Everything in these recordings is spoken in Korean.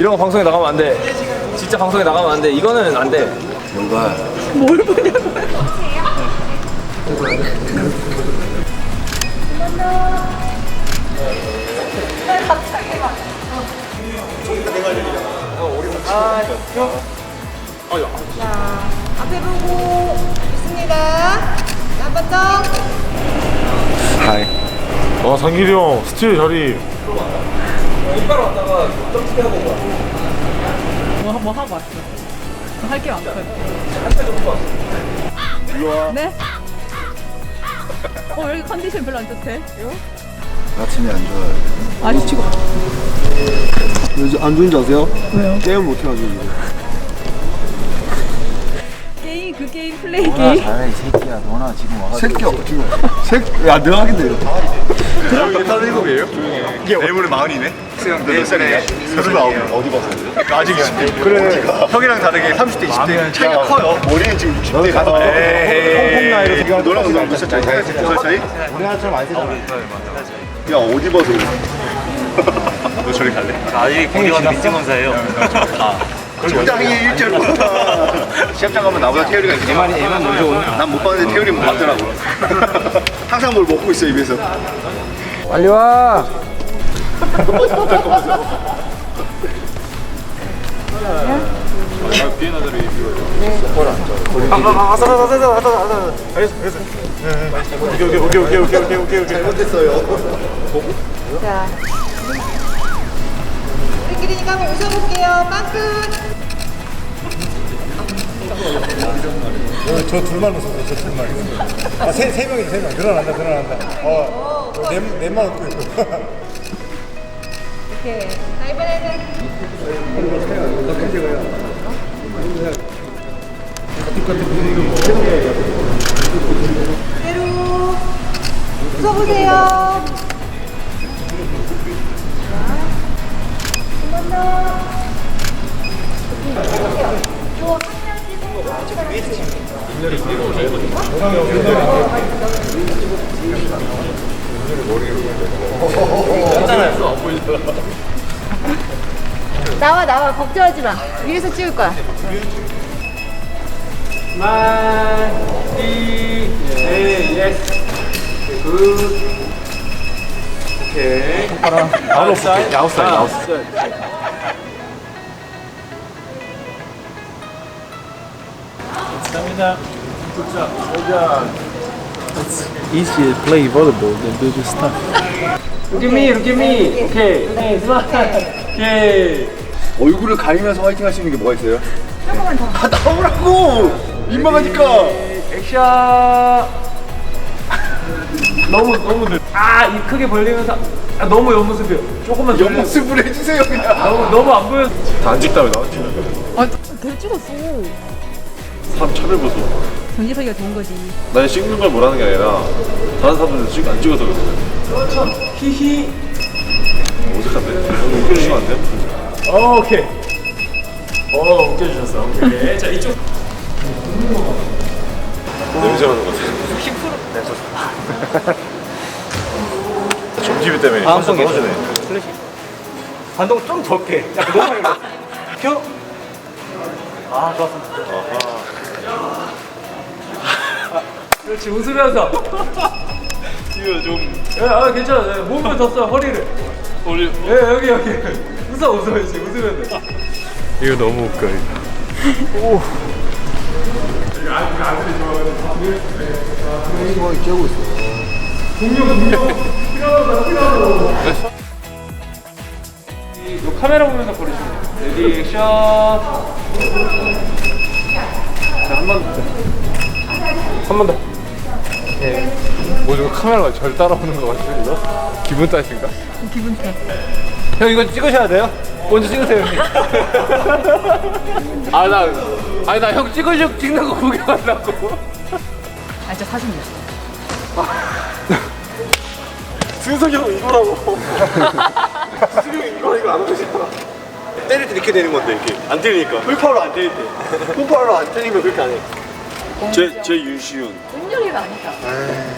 이런 거 방송에 나가면 안 돼. 진짜 방송에 나가면 안 돼. 이거는 안 돼. 뭔가 앞에 보고 있습니다. 한번 더. 하이 와 상길이 형 스틸 자리 이빨 왔다가 점프대 하고 가. 뭐, 뭐 하고 왔어? 할 게 많거든. 네? 어, 여기 컨디션 별로 안 좋대. 아침이 안 좋아요 아니, 지금. 요즘 안 좋은지 아세요? 왜요? 게임 못 해가지고 지금 게임, 그 게임, 플레이 게임. 잘해 이 새끼야 너나 지금 와가지고 새끼야 지금 새끼 야 내가 하겠네 이거 다른 일곱이에요? 이게 내 물은 마흔이네 수영도 몇 살이야? 서른아홉 어디 봤어? 아직 20대 그래. 형이랑 다르게 30대 20대 차이가 커요. 머리는 지금 60대 가서 콩콩 나이로 너랑 너랑 몇살 차이? 두살 차이? 우리나라처럼 많이 세잖아 야 어디 봐서 너 저리 갈래? 아직 가서 민증 검사예요. 적당히 일절 보다 시합장 가면 나보다 태율이가 있어. 얘만, 얘만 먼저 오는 난못 봤는데 태율이 못 봤더라고 항상 뭘 먹고 있어 입에서. 빨리 와. 자. 우리끼리니까 한번 웃어볼게요. 빵끝. 저 둘만 웃었어 저 둘만 아 세 세 명이 세명 늘어난다 늘어난다 어내 내만 웃고 있고 오케이. 자, 이번에는 어떻게 찍어요? 똑같은 분위기로 그대로 써보세요. 한번 더. 어, 이렇게요. 또한 명씩 한번 위에서 찍는 거. 줄을 모르겠는데. 잖아요 안 보이잖아. 나와 나와 걱정하지 마. 위에서 찍을 거야. 만, 이, 예스. 굿. 오케이. 아웃사이드. 아웃사이드. 아웃사이드. 감사합니다. 굿자. 굿자. Easier to play volleyball than do this stuff. Look at me. Look at me. 스마일. 오케이. 얼굴을 가리면서 화이팅 할 수 있는 게 뭐가 있어요? 조금만 더. 아 나오라고! 민망하니까. 액션. 너무 너무 늘. 아, 입 크게 벌리면서. 아, 너무 옆모습이요. 조금만 더. 옆모습을 해주세요 그냥. 너무 너무 안 보여. 안 찍다며 나왔지 아, 계속 찍었어. 사람 차별 보소 전지석이가 좋은 거지. 난 찍는 걸 뭐라는 게 아니라 다른 사람들은 찍, 안 찍어서 그래 히히. 어색한데? 웃겨주시면 안 돼요? 어, 오케이. 어, 웃겨주셨어. 오케이. 자, 이쪽. 냄새 나는 것 같아 10% 점TV 때문에 다음 점수 송 떨어지네 반동 좀 적게. 야, 너무 많이. 아, 좋았습니다. 아, 그렇지, 웃으면서. 이거 좀 예, 아, 괜찮아. 예, 몸을 더 써, 허리를. 우리 예, 여기, 여기. 웃어, 웃어, 이제 웃으면 돼. 이거 너무 웃겨 이거. 이 카메라 보면서 버리시면 돼요. 레디, 액션. 자, 한 번 더. 한 번 더. 예. 뭐 지금 카메라가 절 따라오는 것 같아요, 이거? 기분 탓인가? 기분 탓. 형 이거 찍으셔야 돼요? 먼저 찍으세요 형님 아나 아니 나 형 찍으셔 찍는 거 구경하려고 아, 진짜 사진이야. 준석이 형 이거라고 준석이 형 이거 이거 안 하잖아 때릴 때 이렇게 되는 건데 이렇게 안 때리니까 풀파워로 안 때릴 때 풀파워로 안 때리면 그렇게 안해 제, 제 윤시윤. 흔들리가 아니다.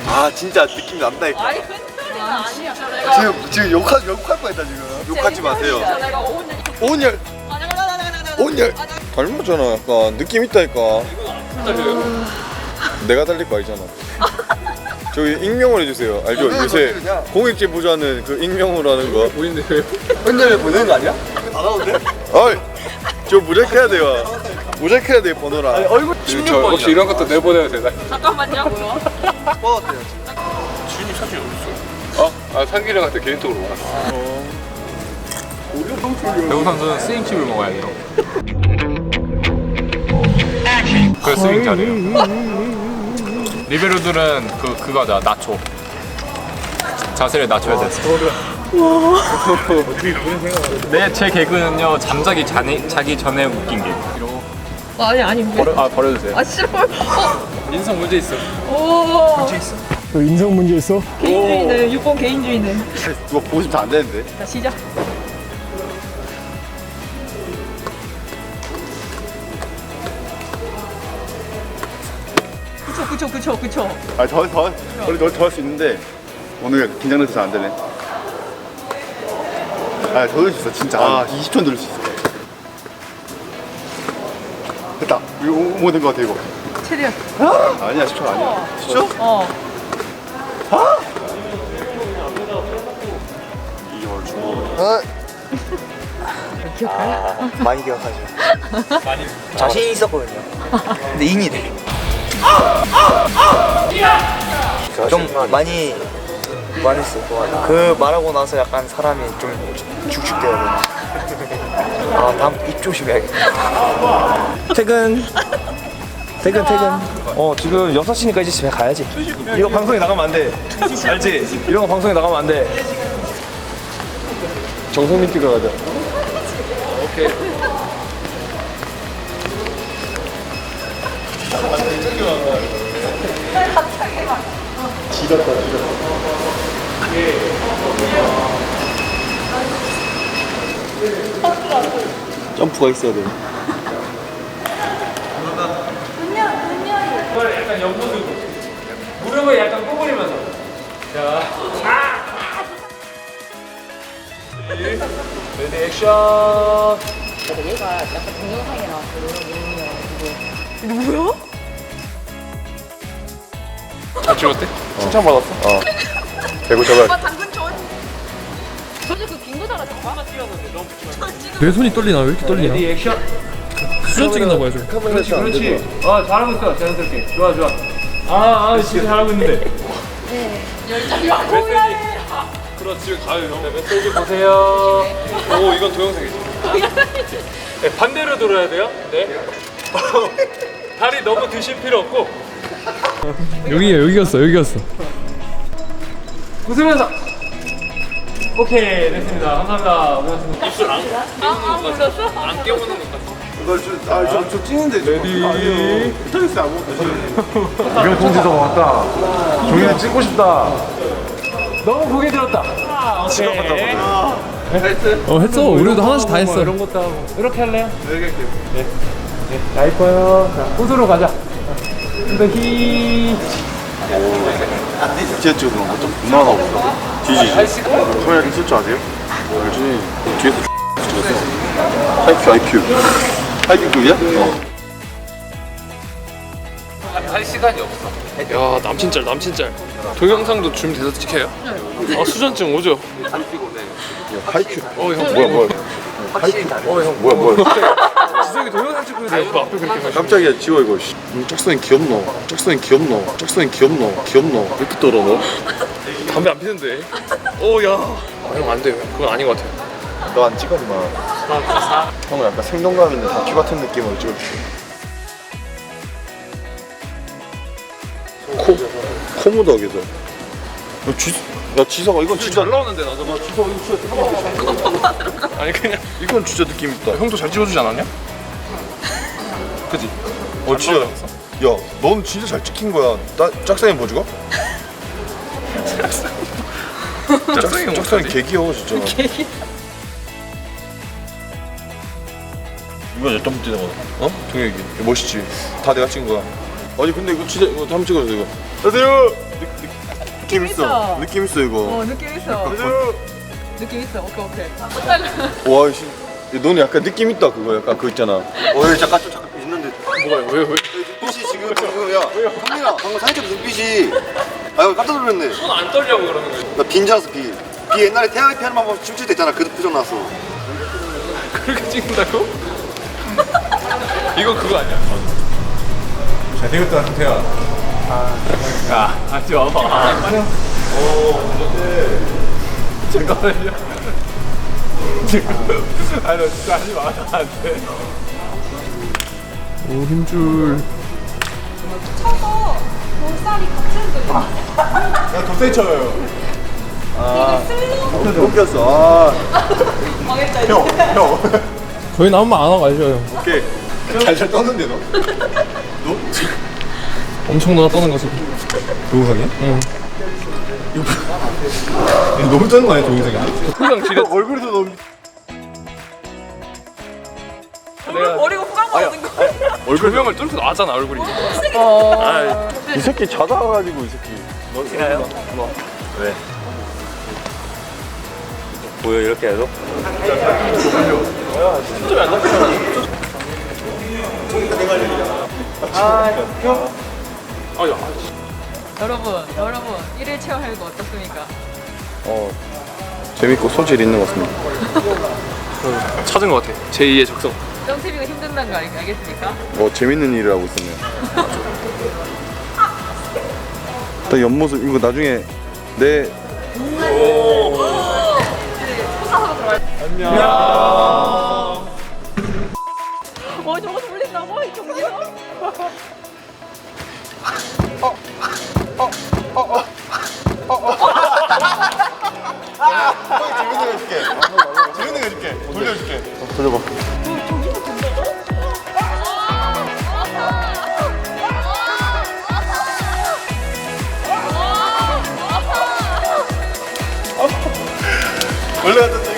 아 진짜 느낌 난다니까 아니, 흔들리가 아 니야. 지금 지금 욕할 욕할 뻔했다 지금. 욕하지 마세요. 내가 오늘 온열 온열 닮았잖아 약간. 느낌 있다니까. 내가 달릴 거 아니잖아. 저기 익명을 해주세요. 알죠? 요새 공익제 보자는 그 익명으로 하는 거. 왜? 혼자를 보내는 거 아니야? 다 나오는데? 어이 저 무작해야 돼요 무작해야 돼 번호랑 얼굴 16번. 혹시 이런 것도 내보내야 되나? 잠깐만요. 뭐요? 주인님 사진이 어딨어? 어? 아 상기령한테 개인톡으로 왔어. 배우 선수는 스윙칩을 먹어야 돼요. 그래 스윙 잘해요. 리베로들은 그 그거다 나초. 자세를 낮춰야 돼. 네, 제 개그는요 잠자기 자기 전에 웃긴 개. 아니 아니 왜? 버려, 아 버려주세요. 아 씨발. 어. 인성 문제 있어. 오. 인성 문제 있어? 개인주의는 6번 개인주의는. 누가 보고 싶다 안 되는데 자 시작. 그쵸 그쵸 그쵸 그쵸. 아, 더, 더, 우리 더할 수 있는데 오늘 긴장돼서 잘 안 되네. 아, 더 넣을 수 있어, 진짜. 아, 20초 넣을 수 있어. 됐다. 이거 오모 된거 같아, 이거. 체리야. 아니야, 10초 아니야. 10초? 어. 많이 기억하죠. 자신 있었거든요. 근데 인이래. 좀 많이 많았어요. 그 말하고 나서 약간 사람이 좀 죽죽대야 돼. 아, 다음 입 조심해야겠다. 퇴근. 퇴근, 퇴근. 어, 지금 6시니까 이제 집에 가야지. 이거 방송에 나가면 안 돼. 알지? 이런 거 방송에 나가면 안 돼. 정성민 찍으러 가자. 점프가 있어야 돼. 약간 무릎을 약간 구부리면서 자 레디 액션 얘가 약간 동영상에 나왔어. 누구야? 잘 찍었대? 칭찬받았어? 어. 대구 저거 당근 내 손이 떨리나? 왜 이렇게 떨리냐? 레디 액션. 수전 찍나 봐요, 저. 그렇지 그렇지. 어 잘하고 있어. 자연스럽게. 좋아 좋아. 아 아 진짜 잘하고 있는데. 네. 열정이 그렇지 가요 네, 메시지 보세요. 오 이건 동영상이죠 네, 반대로 돌아야 돼요? 네. 다리 너무 드실 필요 없고. 여기야, 여기였어, 여기였어. 웃으면서 오케이 됐습니다. 감사합니다. 고맙습니다 입술 안, 아 몰랐어? 안 깨우는 것 같아 이거 저, 아, 저, 저 찍는데 레디 스트레스 안 먹고 이런 공지도 왔다. 종이는 찍고 싶다. 너무 고개 들었다. 오케이. 어, 했어. 우리도 하나씩 다 했어. 이런 것도 하고. 이렇게 할래요? 이렇게. 할게요 네. 네. 자 이뻐요. 자 포즈로 가자. 힘히 뒤에 그런 거좀 겁나 나오고. 뒤지지. 카메라 쓸줄 아세요? 알지. 뒤에서 찍었어. 하이큐 하이큐. 하이큐급이야? 어. 할 시간이 없어. 야 남친짤 남친짤. 동영상도 준비돼서 찍혀요? 아 수전증 오죠? 하이큐. 어형. 뭐야 뭐야. 어형 뭐야 뭐야 가시 깜짝이야 지워 이거. 씨. 음, 짝선이 귀엽노. 짝선이 귀엽노. 짝선이 귀엽노. 귀엽노. 왜 이렇게 떨어 너? 담배 안 피는데? 오야. 아, 형 안돼 그건 아닌 것 같아 너안 찍어 임마 형은 약간 생동감 있는 다큐 같은 느낌으로 찍어줄게 코 코무덕에서 야, 지, 야 지성아 이건 진짜 잘 나오는데 나도. 이거 진짜 아니 그냥 이건 진짜 느낌 있다. 형도 잘 찍어주지 않았냐? 그지? 어 진짜 야, 넌 진짜 잘 찍힌 거야. 나 짝사이 뭐 죽어? 짝사이 형 짝사이 못하지? 개 귀여워 진짜. 이거 몇점 뛰는 거야? 어? 동혁이. 멋있지. 다 내가 찍은 거야. 아니 근데 이거 진짜 이거 한번 찍어줘 이거. 안녕하세요. 느, 느, 느낌 있어. 있어. 느낌 있어 이거. 어 느낌 있어. 느낌 있어. 오케이 오케이. 와 씨. 너는 약간 느낌 있다 그거 약간 그거 있잖아 어 여기 잠깐 좀 있는데 뭐야 왜 왜? 눈빛이 지금 지금 야 형민아 방금 찍은 눈빛이 아 이거 깜짝 놀랐네 손 안 떨려고 그러는 거지. 나 빈자라서 비. 비 옛날에 태양의 피하는 방법 춤출 때 있잖아 그 표정 나왔어 그렇게 찍는다고? 이거 그거 아니야? 잘생겼다 상태야 야, 하지 마봐. 잠깐만요. 지금, 아니, 너 진짜 하지 마. 안 돼. 오 힘줄. 쳐서 볼살이 같은 거 야더 세게 쳐요. 이거 슬로우 웃겼어. 아형형. 저희 나오면 안 하고 가셔요 오케이. 잘잘 떴는데 너? 엄청 누나 떠는 거지. 동영상이야? 응. 이거 너무 쩌는 거 아니야 동영상이? 표정 지렸 얼굴에서 너무 머리가 후광거리는 거. 얼굴 조명을 뚫고 나왔잖아, 얼굴이. 이 새끼 자다 와가지고 이 새끼 싫어요? 왜? 보여 이렇게 해도? 여러분, 여러분, 일일 체험해보고 어떻습니까? 어 재밌고 소질 있는 것 같습니다 찾은 것 같아. 제2의 적성. 점TV가 힘든다는 거 알, 알겠습니까? 뭐 재밌는 일을 하고 있었네요. 딱 옆모습 이거 나중에 내 어, 저거 돌린다고? 이 정도요? 재밌는 거 해줄게. 재밌는 거 해줄게. 돌려줄게. 돌려봐 원래 같았지